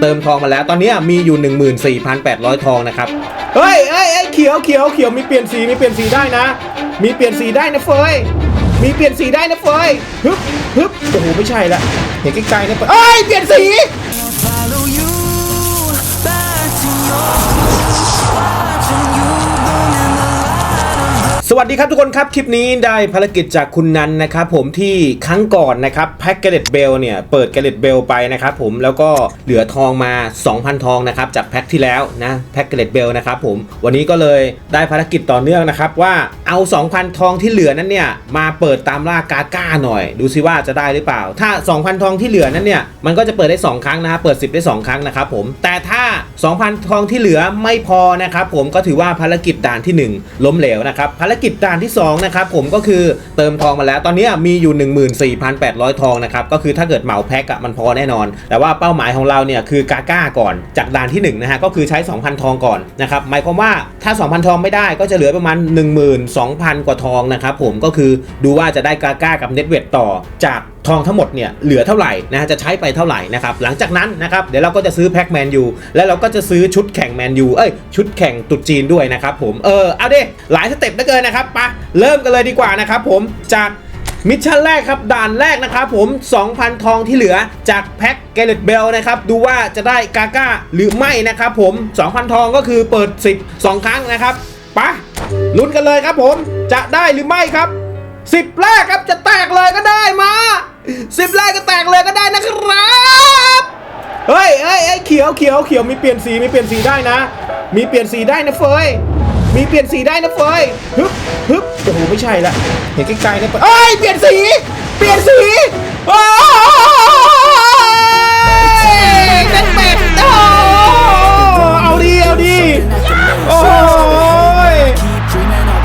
เติมทองมาแล้ว ตอนนี้มีอยู่ 14,800 ทองนะครับ เฮ้ยเฮ้ยเอ้ยเขียวเขียวเขียวมีเปลี่ยนสีมีเปลี่ยนสีได้นะ มีเปลี่ยนสีได้นะเฟยมีเปลี่ยนสีได้นะเฟยฮึบฮึบโอ้โหไม่ใช่ละเห็นใกลๆนะเฟยเอ้ยเปลี่ยนสี สวัสดีครับทุกคนครับ คลิปนี้ได้ภารกิจจากคุณนันนะครับผมที่ครั้งก่อนนะครับแพ็กเกเลตเบลเนี่ยเปิดเกเลตเบลไปนะครับผมแล้วก็เหลือทองมา 2,000 ทองนะครับจากแพ็กที่แล้วนะแพ็กเกเลตเบลนะครับผมวันนี้ก็เลยได้ภารกิจต่อเนื่องนะครับว่าเอา 2,000 ทองที่เหลือนั้นเนี่ยมาเปิดตามล่ากาก้าหน่อย ดูซิว่าจะได้หรือเปล่า ถ้า 2,000 ทองที่เหลือนั้นเนี่ยมันก็จะเปิดได้ 2 ครั้งนะครับเปิด 10 ได้ 2 ครั้งนะครับผมแต่ถ้า 2,000 ทองที่เหลือไม่พอนะครับผมก็ถือว่าภารกิจด่านที่ 1 ล้มเหลวนะครับภารกิจด่านที่2นะครับผมก็คือเติมทองมาแล้ว ตอนนี้มีอยู่ 14,800 ทองนะครับก็คือถ้าเกิดเหมาแพ็กอะมันพอแน่นอน แต่ว่าเป้าหมายของเราเนี่ยคือกาก้าก่อนจากด่านที่1นะฮะก็คือใช้ 2,000 ทองก่อนนะครับหมายความว่าถ้า 2,000 ทองไม่ได้ก็จะเหลือประมาณ 12,000 กว่าทองนะครับผมก็คือดูว่าจะได้กาก้ากับเน็ตเวทต่อจาก ทองทั้งหมดเนี่ยเหลือเท่าไหร่นะฮะจะใช้ไปเท่าไหร่นะครับหลังจากนั้นนะครับเดี๋ยวเราก็จะซื้อแพ็กแมนยูแล้วเราก็จะซื้อชุดแข่งแมนยูเอ้ยชุดแข่งตรุษจีนด้วยนะครับผมเออเอาดิหลายสเต็ปเหลือเกินนะครับปะเริ่มกันเลยดีกว่านะครับผมจากมิชชั่นแรกครับด่านแรกนะครับผม 2,000 ทองที่เหลือจากแพ็กเกเลตเบลนะครับดูว่าจะได้กาก้าหรือไม่นะครับผม 2,000 ทองก็คือเปิด 10 2 ครั้งนะครับปะลุ้นกันเลยครับผมจะได้หรือไม่ครับสิบแรกครับจะแตกเลยก็ได้มา สิบแรกก็แตกเลยก็ได้นะครับเฮ้ยเฮ้ยเฮ้ยเขียวเขียวเขียวมีเปลี่ยนสีมีเปลี่ยนสีได้นะ มีเปลี่ยนสีได้นะเฟยมีเปลี่ยนสีได้นะเฟยฮึบฮึบโอ้โหไม่ใช่ละเห็นไกลๆนะเฟยเอ้ยเปลี่ยนสี เปลี่ยนสีโอ้ยเด็กเป็ดโอ้เอาดีเอาดีโอ้ย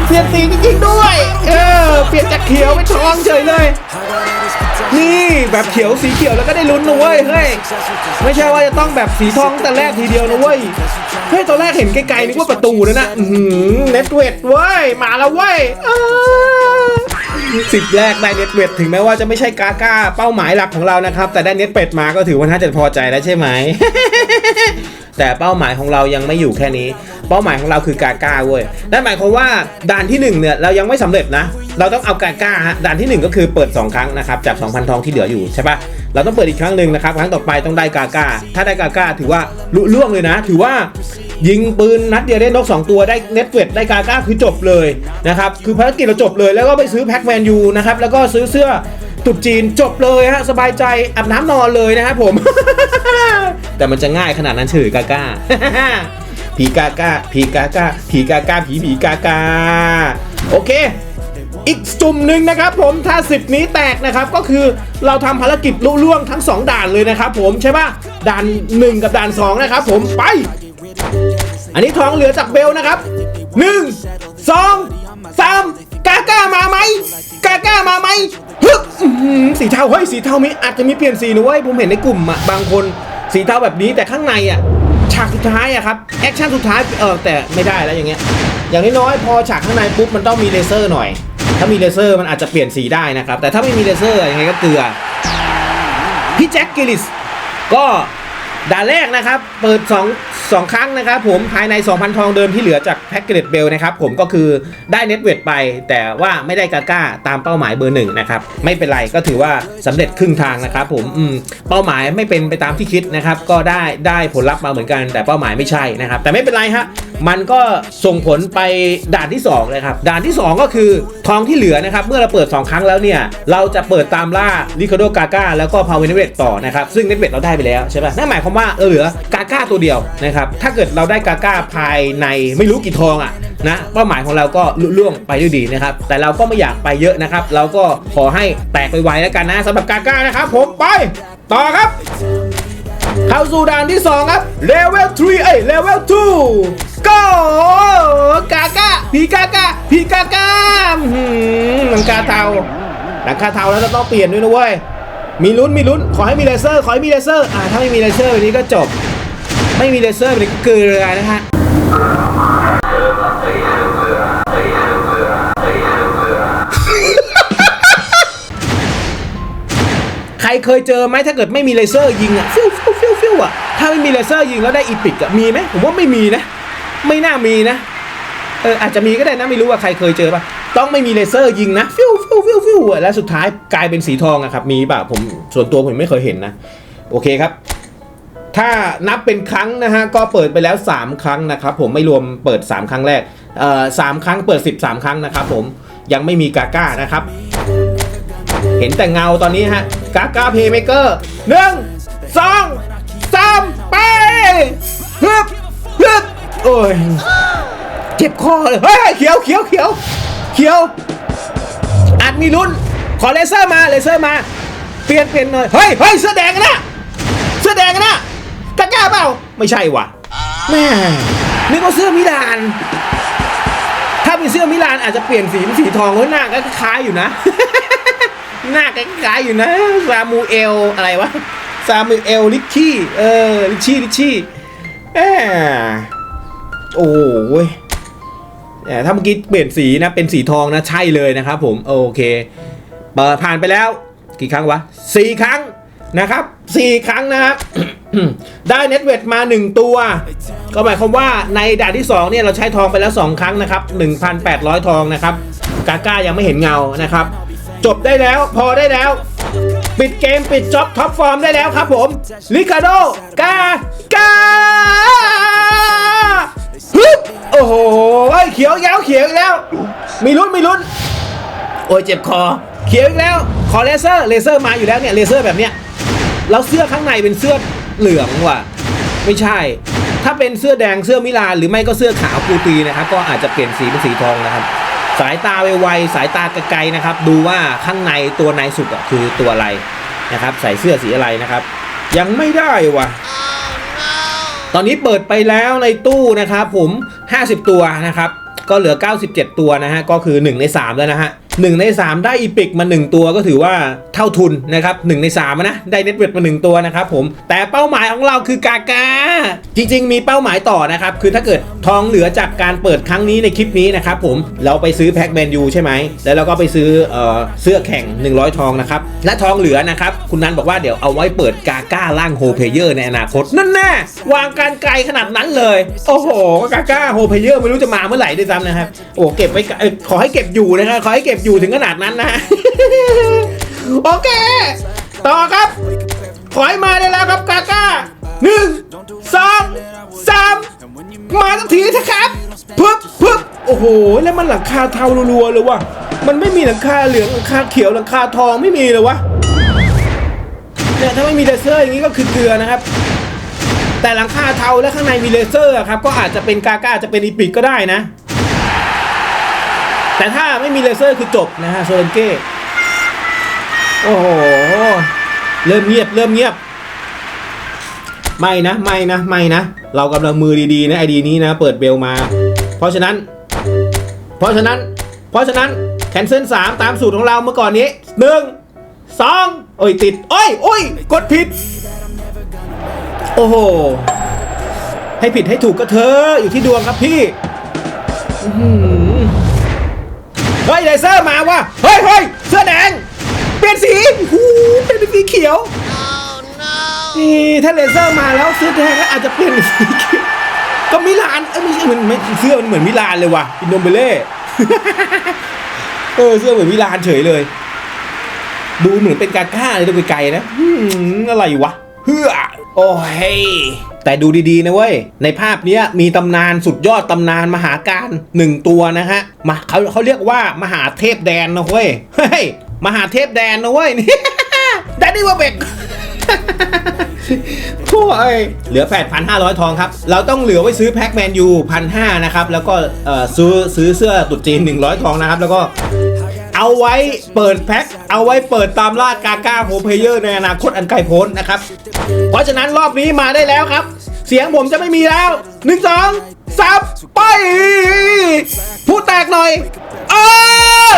เปลี่ยนสีจริงๆด้วย เออเปลี่ยนจากเขียวเป็นทองเฉยเลย นี่แบบเขียวสีเขียวแล้วก็ได้ลุ้นนะเว้ยเฮ้ยไม่ใช่ว่าจะต้องแบบสีทองแต่แรกทีเดียวนะเว้ยเฮ้ยตอนแรกเห็นไกลๆนึกว่าประตูนะนะหือเน็ตเวทเว้ยมาแล้วเว้ยสิบแรกได้เน็ตเวทถึงแม้ว่าจะไม่ใช่กาก้าเป้าหมายหลักของเรานะครับ แต่ได้เน็ตเป็ดมาก็ถือว่าน่าจะพอใจแล้วใช่ไหม แต่เป้าหมายของเรายังไม่อยู่แค่นี้ เป้าหมายของเราคือกาก้าเว้ยนั่นหมายความว่าด่านที่หนึ่งเนี่ยเรายังไม่สำเร็จนะ เราต้องเอากาก้าฮะด่านที่หนึ่งก็คือเปิด 2 ครั้งนะครับจาก 2,000 ทองที่เหลืออยู่ใช่ปะเราต้องเปิดอีกครั้งหนึ่งนะครับครั้งต่อไปต้องได้กาก้า ถ้าได้กาก้าถือว่าลุล่วงเลยนะ ถือว่ายิงปืนนัดเดียวได้นก 2 ตัวได้เน็ตเวทได้กาก้าคือจบเลยนะครับคือภารกิจเราจบเลยแล้วก็ไปซื้อแพ็กแมนยูนะครับแล้วก็ซื้อเสื้อตุดจีนจบเลยฮะสบายใจอาบน้ำนอนเลยนะครับผม แต่มันจะง่ายขนาดนั้นเฉยกาก้า ผีกากาผีกากาผีกากาผีผีกากาโอเค อีกจุ่มหนึ่งนะครับผมถ้า 10 นี้แตกนะครับก็คือเราทำภารกิจลุล่วงทั้ง 2 ด่านเลยนะครับผมใช่ปะด่าน 1 กับด่าน 2 นะครับผมไป อันนี้ทองเหลือจากเบลนะครับ 1 2 3กาก้ามาไหมกาก้ามาไหมฮึบอื้อหือสีเทาเฮ้ยสีเทามีอาจจะมีเปลี่ยนสีนะเว้ยผมเห็นในกลุ่มอะบางคนสีเทาแบบนี้แต่ข้างในอะ ฉากสุดท้ายอะครับแอคชั่นสุดท้ายเออแต่ไม่ได้แล้วอย่างเงี้ยอย่างน้อยๆพอฉากข้างในปุ๊บมันต้องมีเลเซอร์หน่อย ถ้ามีเลเซอร์มันอาจจะเปลี่ยนสีได้นะครับ แต่ถ้าไม่มีเลเซอร์ยังไงก็เกลือพี่แจ็คกิลลิสก็ด่านแรกนะครับ เปิด2 2 ครั้งนะครับผมภายใน 2,000 ทองเดิมที่เหลือจากแพ็กเกจเบลนะครับผมก็คือได้เน็ตเวทไป แต่ว่าไม่ได้กาก้าตามเป้าหมายเบอร์หนึ่งนะครับไม่เป็นไรก็ถือว่าสำเร็จครึ่งทางนะครับผมอืมเป้าหมายไม่เป็นไปตามที่คิดนะครับก็ได้ได้ผลลัพธ์มาเหมือนกัน แต่เป้าหมายไม่ใช่นะครับแต่ไม่เป็นไรฮะมันก็ส่งผลไปด่านที่2เลยครับด่านที่ 2 ก็คือทองที่เหลือนะครับเมื่อเราเปิด 2 ครั้งแล้วเนี่ยเราจะเปิดตามล่าลิคาโดกาก้าแล้วก็พาวเวเนเวตต่อนะครับซึ่งเน็ตเวตเราได้ไปแล้วใช่ป่ะนั่นหมายความว่าเราเหลือกาก้าตัวเดียวนะครับถ้าเกิดเราได้กาก้าภายในไม่รู้กี่ทองอะนะเป้าหมายของเราก็ลุล่วงไปด้วยดีนะครับแต่เราก็ไม่อยากไปเยอะนะครับ เราก็ขอให้แตกไปไวๆแล้วกันนะสำหรับกาก้านะครับผมไปต่อครับ เข้าสู่ด่านที่ 2 ครับเลเวล3เอ้ยเลเวล2ก็กากาพีกากาพีกากาอื้อหือหลังคาเทาหลังคาเทาแล้วจะต้องเปลี่ยนด้วยนะเว้ยมีลุ้นมีลุ้นขอให้มีเลเซอร์ขอให้มีเลเซอร์อ่าถ้าไม่มีเลเซอร์แบบนี้ก็จบ ไม่มีเลเซอร์แบบนี้ก็เกลือนะฮะใครเคยเจอไหมถ้าเกิดไม่มีเลเซอร์ยิงอะฟิว อะถ้าไม่มีเลเซอร์ยิงแล้วได้อีพิกอะมีไหมผมว่าไม่มีนะ ไม่น่ามีนะเอออาจจะมีก็ได้นะไม่รู้ว่าใครเคยเจอป่ะต้องไม่มีเลเซอร์ยิงนะฟิวฟิวฟิวฟิวแล้วสุดท้ายกลายเป็นสีทองอะครับมีป่ะผมส่วนตัวผมไม่เคยเห็นนะ โอเคครับ ถ้านับเป็นครั้งนะฮะก็เปิดไปแล้ว 3 ครั้งนะครับผมไม่รวมเปิด 3 ครั้งแรกเอ่อสามครั้งเปิด 13 ครั้งนะครับผมยังไม่มีกาก้านะครับ เห็นแต่เงาตอนนี้ฮะกาก้าเพย์เมเกอร์หนึ่งสอง ไปฮึบฮึบโอ้ยเจ็บคอเลยเฮ้ยเขียวเขียวเขียวเขียวอาจมีลุ้นขอเลเซอร์มาเลเซอร์มา เปลี่ยนเปลี่ยนหน่อยเฮ้ยเฮ้ยเสื้อแดงนะเสื้อแดงนะกล้ากล้าเปล่าไม่ใช่ว่ะแม่นึกว่าเสื้อมิลาน ถ้าเป็นเสื้อมิลานอาจจะเปลี่ยนสีเป็นสีทองเฮ้ยหน้าก็คล้ายอยู่นะหน้าก็คล้ายอยู่นะซามูเอลอะไรวะ ซามูเอลลิชชี่เออลิชชี่ลิชชี่แหมโอ้ยแต่ถ้าเมื่อกี้เปลี่ยนสีนะเป็นสีทองนะใช่เลยนะครับผมโอเคเปิดผ่านไปแล้วกี่ครั้งวะสี่ครั้งนะครับสี่ครั้งนะครับได้เน็ตเวทมา 1 ตัว ก็หมายความว่าในด่านที่2เนี่ยเราใช้ทองไปแล้ว 2 ครั้งนะครับ 1,800 ทองนะครับ กาก้ายังไม่เห็นเงานะครับ จบได้แล้วพอได้แล้ว ปิดเกมปิดจ็อบท็อปฟอร์มได้แล้วครับผมลิคาโดกากาฮึบโอ้โหเฮ้เขียวอีกแล้วเขียวอีกแล้ว มีลุ้นมีลุ้น โอ้ยเจ็บคอ เขียวอีกแล้ว ขอเลเซอร์เลเซอร์มาอยู่แล้วเนี่ยเลเซอร์แบบเนี้ยแล้วเสื้อข้างในเป็นเสื้อเหลืองว่ะ ไม่ใช่ ถ้าเป็นเสื้อแดงเสื้อมิลานหรือไม่ก็เสื้อขาวปูตีนะครับ ก็อาจจะเปลี่ยนสีเป็นสีทองนะครับ สายตาไวๆสายตาไกลๆนะครับ ดูว่าข้างในตัวในสุดอะคือตัวอะไรนะครับ ใส่เสื้อสีอะไรนะครับ ยังไม่ได้ว่ะตอนนี้เปิดไปแล้วในตู้นะครับผม 50 ตัวนะครับ ก็เหลือ 97 ตัวนะฮะก็คือ 1 ใน 3 แล้วนะฮะ 1 ใน 3 ได้อีพิกมา 1 ตัวก็ถือว่าเท่าทุนนะครับ1ใน3นะได้เน็ตเวทมา 1 ตัวนะครับผมแต่เป้าหมายของเราคือกากา จริง ๆ มีเป้าหมายต่อนะครับคือถ้าเกิดทองเหลือจากการเปิดครั้งนี้ในคลิปนี้นะครับผมเราไปซื้อแพ็กแมนยูใช่ไหมแล้วเราก็ไปซื้อเออเสื้อแข่ง 100 ทองนะครับและทองเหลือนะครับคุณนันบอกว่าเดี๋ยวเอาไว้เปิดกาก้าล่างโฮเพเยอร์ในอนาคตนั่นแน่วางการไกลขนาดนั้นเลย โอ้โหกาก้าโฮเพเยอร์ไม่รู้จะมาเมื่อไหร่ด้วยซ้ำนะครับโอ้เก็บไว้ขอให้เก็บอยู่นะครับขอให้เก็บอยู่ถึงขนาดนั้นนะโอเค ต่อครับ ขอให้มาได้แล้วครับกาก้าหนึ่งสองสามมาสักทีเถอะครับปึ๊บปึ๊บโอ้โห แล้วมันหลังคาเทารัวๆเลยวะมันไม่มีหลังคาเหลืองหลังคาเขียวหลังคาทองไม่มีเลยวะเนี่ยถ้าไม่มีเลเซอร์อย่างนี้ก็คือเกลือนะครับ แต่หลังคาเทาและข้างในมีเลเซอร์ครับ ก็อาจจะเป็นกาก้าอาจะเป็นอีพิกก็ได้นะ แต่ถ้าไม่มีเลเซอร์คือจบนะฮะโซเลนเก้โอ้โหเริ่มเงียบเริ่มเงียบ ไม่นะไม่นะไม่นะ เรากำลังมือดีๆนะไอดีนี้นะ เปิดเบลมา เพราะฉะนั้น เพราะฉะนั้น เพราะฉะนั้นแคนเซิลสามตามสูตรของเราเมื่อก่อนนี้หนึ่งสองโอ้ยติด โอ้ยโอ้ยกดผิด โอ้โห ให้ผิดให้ถูกก็เธออยู่ที่ดวงครับพี่อื เฮ้ยเลเซอร์มาว่ะเฮ้ยเฮ้ยเสื้อแดง เปลี่ยนสีหูเป็นสีเขียวนี่ถ้าเลเซอร์มาแล้วเสื้อแดงก็อาจจะเปลี่ยนเป็นสีเขียวก็มิลานเอ้ยไม่ใช่มันไม่เสื้อมันเหมือนมิลานเลยว่ะอินโดมเบเล่เออเสื้อเหมือนมิลานเฉยเลย ดูเหมือนเป็นกาก้าเลยดูไกลๆนะหืมอะไรวะเฮือ โอ้ยแต่ดูดีๆนะเว้ย ในภาพนี้มีตำนานสุดยอดตำนานมหาการหนึ่งตัวนะฮะมาเขาเขาเรียกว่ามหาเทพแดนนะเว้ยเฮ้ยมหาเทพแดนนะเว้ยนี่แดนนี่ว่าเบกโอ้ยเหลือ 8,500 ทองครับ เราต้องเหลือไว้ซื้อแพ็กแมนยูพันห้านะครับ แล้วก็ซื้อซื้อเสื้อตรุ๊จีน 100 ทองนะครับ แล้วก็ เอาไว้เปิดแพ็คเอาไว้เปิดตามล่ากาก้าโฮเพเยอร์ในอนาคตอันไกลโพ้นนะครับ เพราะฉะนั้นรอบนี้มาได้แล้วครับ เสียงผมจะไม่มีแล้ว1 2 3ไปพูดแตกหน่อยเออ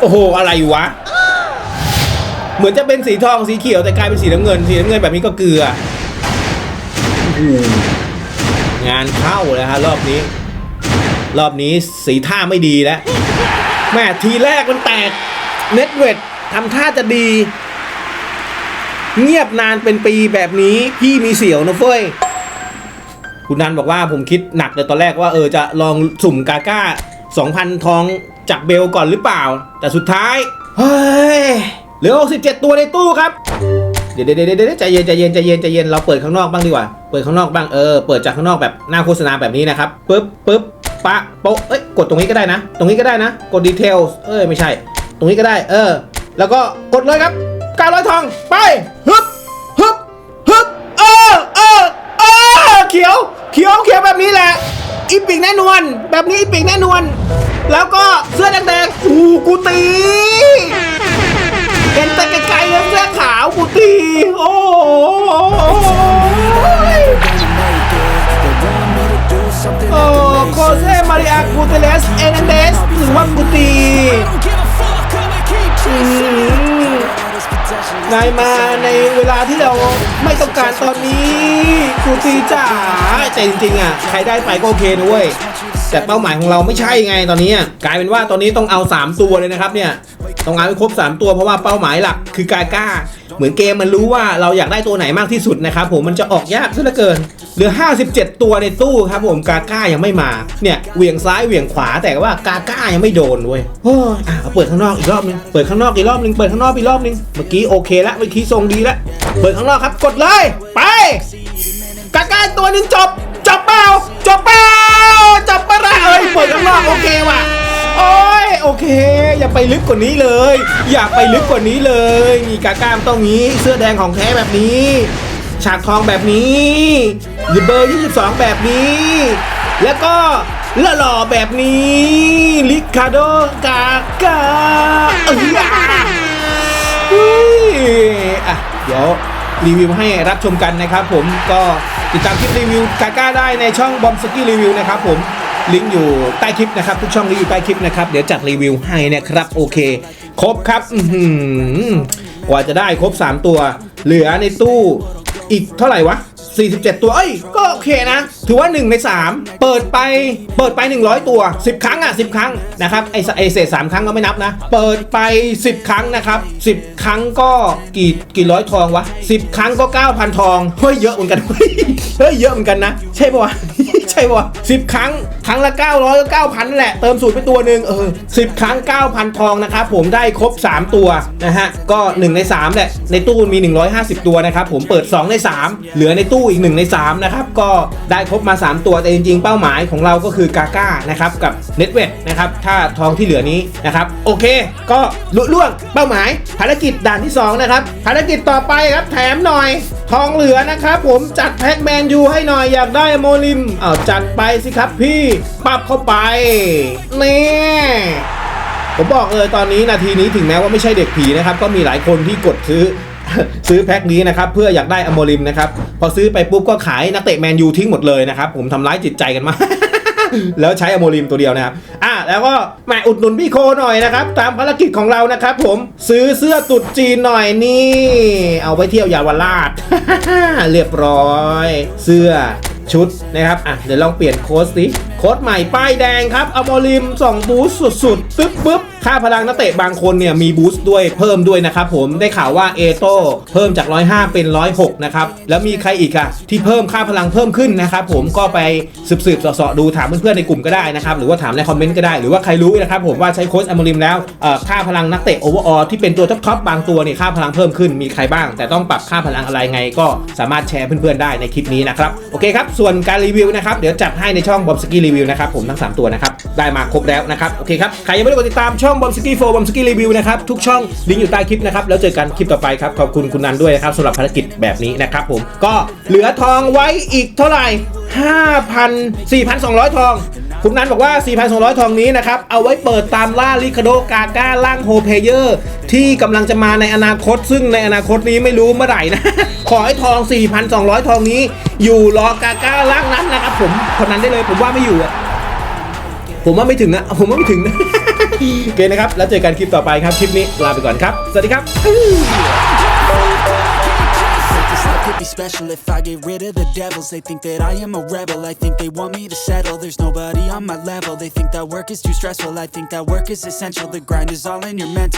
โอ้โห อะไรวะ เหมือนจะเป็นสีทองสีเขียวแต่กลายเป็นสีน้ำเงิน สีน้ำเงินแบบนี้ก็เกลืองานเข้าเลยฮะรอบนี้ รอบนี้สีท่าไม่ดีแล้ว แม่ทีแรกมันแตกเน็ตเวททำท่าจะดี เงียบนานเป็นปีแบบนี้พี่มีเสียวนะเฟ้ยคุณนันบอกว่าผมคิดหนักเลยตอนแรกว่าเออจะลองสุ่มกาก้า 2,000 ทองจากเบลก่อนหรือเปล่า แต่สุดท้าย เฮ้ย เหลือ 67 ตัวในตู้ครับ เดี๋ยวเดี๋ยวเดี๋ยวเดี๋ยวใจเย็นใจเย็นใจเย็นใจเย็นเราเปิดข้างนอกบ้างดีกว่า เปิดข้างนอกบ้างเออเปิดจากข้างนอกแบบหน้าโฆษณาแบบนี้นะครับปึ๊บปึ๊บ ปะโปะเอ้ยกดตรงนี้ก็ได้นะ ตรงนี้ก็ได้นะ กดดีเทลเอ้ยไม่ใช่ ตรงนี้ก็ได้ เออ แล้วก็กดเลยครับ900ทองไปฮึบฮึบฮึบเออเออเออเขียวเขียวเขียวแบบนี้แหละอีปิกแน่นวนแบบนี้อีปิกแน่นวนแล้วก็เสื้อแดงๆอู้กูตีเห็นแต่ไกลๆเลยเสื้อขาวกูตีโอ้ ว่ากูตีอืมนายมาในเวลาที่เราไม่ต้องการตอนนี้กูตีจ๋าแต่จริงๆอะใครได้ไปก็โอเคนะเว้ยแต่เป้าหมายของเราไม่ใช่ไงตอนนี้อะกลายเป็นว่าตอนนี้ต้องเอา 3 ตัวเลยนะครับเนี่ยต้องเอาให้ครบ 3 ตัวเพราะว่าเป้าหมายหลักคือกาก้า เหมือนเกมมันรู้ว่าเราอยากได้ตัวไหนมากที่สุดนะครับผมมันจะออกยากซะเหลือเกิน เหลือ 57 ตัวในตู้ครับผมกาก้ายังไม่มาเนี่ยเหวี่ยงซ้ายเหวี่ยงขวาแต่ว่ากาก้ายังไม่โดนเว้ยโอ้ยอะเอาเปิดข้างนอกอีกรอบนึงเปิดข้างนอกอีกรอบนึงเปิดข้างนอกอีกรอบนึงเมื่อกี้โอเคแล้วเมื่อกี้ทรงดีแล้วเปิดข้างนอกครับกดเลย ไปกาก้าตัวนึงจบจบเปล่าจบเปล่าจบปะละเอ้ยเปิดข้างนอกโอเคว่ะโอ้ยโอเค อย่าไปลึกกว่านี้เลย อย่าไปลึกกว่านี้เลยนี่กาก้ามต้องนี้ เสื้อแดงของแท้แบบนี้ ฉากทองแบบนี้หรือเบอร์ 22 แบบนี้ แล้วก็หล่อแบบนี้ลิคาโดกากาเอ้ยเฮ้ยอะเดี๋ยวรีวิวให้รับชมกันนะครับผมก็ติดตามคลิปรีวิวกาก้าได้ในช่องบอมสกี้รีวิวนะครับผมลิงก์อยู่ใต้คลิปนะครับ ทุกช่องรีวิวใต้คลิปนะครับ เดี๋ยวจัดรีวิวให้นะครับ โอเค ครบครับกว่าจะได้ครบ 3 ตัว เหลือในตู้ อีกเท่าไหร่วะ 47 ตัว เอ้ย ก็โอเคนะ ถือว่า 1 ใน 3 เปิดไปเปิดไป 100 ตัว 10 ครั้งอะ10 ครั้งนะครับไอไอเศษ3ครั้งก็ไม่นับนะ เปิดไป 10 ครั้งนะครับ10 ครั้งก็กี่กี่ร้อยทองวะ 10 ครั้งก็ 9,000 ทองเฮ้ยเยอะเหมือนกันเฮ้ยเยอะเหมือนกันนะ ใช่ปะวะใช่ปะวะ10ครั้งครั้งละ 900ก็9,000นั่นแหละ เติมสูตรไปตัวหนึ่งเออ10ครั้ง 9,000 ทองนะครับผมได้ครบ 3 ตัวนะฮะก็ 1 ใน 3 แหละ ในตู้มี 150 ตัวนะครับผมเปิด 2 ใน 3 เหลือในตู้อีก 1 ใน3นะครับก็ได้ครบบมา 3 ตัวแต่จริงๆ เป้าหมายของเราก็คือกาก้านะครับกับเน็ตเวทนะครับถ้าทองที่เหลือนี้นะครับโอเค ก็ลุล่วงเป้าหมายภารกิจด่านที่ 2 นะครับ ภารกิจต่อไปครับแถมหน่อย ทองเหลือนะครับผมจัดแพ็กแมนยูให้หน่อยอยากได้โมลิมเอาจัดไปสิครับพี่ปรับเข้าไปนี่ผมบอกเลยตอนนี้นาทีนี้ถึงแม้ว่าไม่ใช่เด็กผีนะครับ ก็มีหลายคนที่กดซื้อ ซื้อแพ็คนี้นะครับเพื่ออยากได้อโมริมนะครับพอซื้อไปปุ๊บก็ขายนักเตะแมนยูทิ้งหมดเลยนะครับผมทำร้ายจิตใจกันมากแล้วใช้อโมริมตัวเดียวนะครับ อะแล้วก็มาอุดหนุนพี่โคหน่อยนะครับ ตามภารกิจของเรานะครับ ผมซื้อเสื้อตุดจีนหน่อยนี่ เอาไว้เที่ยวยาวราช เรียบร้อย เสื้อชุดนะครับ อะ เดี๋ยวลองเปลี่ยนโค้ดสิ โค้ดใหม่ป้ายแดงครับอโมอลิม2บูสสุดๆปึ๊บปึ๊บ ค่าพลังนักเตะบางคนเนี่ยมีบูสต์ด้วยเพิ่มด้วยนะครับผมได้ข่าวว่าเอโต้เพิ่มจาก 105 เป็น 106 นะครับแล้วมีใครอีกอะที่เพิ่มค่าพลังเพิ่มขึ้นนะครับผมก็ไปสืบๆเสาะๆดูถามเพื่อนๆในกลุ่มก็ได้นะครับหรือว่าถามในคอมเมนต์ก็ได้หรือว่าใครรู้นะครับผมว่าใช้โค้ดอมอลิมแล้วค่าพลังนักเตะโอเวอร์ออที่เป็นตัวท็อปๆบางตัวเนี่ยค่าพลังเพิ่มขึ้นมีใครบ้าง แต่ต้องปรับค่าพลังอะไรไงก็สามารถแชร์เพื่อนๆได้ในคลิปนี้นะครับโอเคครับส่วนการรีวิวนะครับเดี๋ยวจัดให้ในช่องบอมสกี้รีวิวนะครับผมทั้ง 3 ตัวนะครับ ได้มาครบแล้วนะครับ โอเคครับ ใครยังไม่ได้กดติดตามช่องบอมสกี้โฟบอมสกี้รีวิวนะครับ ทุกช่องลิงก์อยู่ใต้คลิปนะครับ แล้วเจอกันคลิปต่อไปครับ ขอบคุณคุณนันด้วยนะครับสำหรับภารกิจแบบนี้นะครับผมก็เหลือทองไว้อีกเท่าไหร่5,000 4,200 ทอง คุณนันบอกว่า 4,200 ทองนี้นะครับ เอาไว้เปิดตามล่าลิคาโดกาก้าล่างโฮเพเยอร์ ที่กำลังจะมาในอนาคต ซึ่งในอนาคตนี้ไม่รู้เมื่อไหร่นะ ขอให้ทอง 4,200 ทองนี้ อยู่รอกาก้าล่างนั้นนะครับผมคนนั้นได้เลยผมว่าไม่อยู่อะ ผมว่าไม่ถึงนะ ผมว่าไม่ถึงนะ โอเคนะครับ แล้วเจอกันคลิปต่อไปครับ คลิปนี้ลาไปก่อนครับ สวัสดีครับ This life could be special if I get rid of the devils. They think that I am a rebel. I think they want me to settle. There's nobody on my level. They think that work is too stressful. I think that work is essential. The grind is all in your mental.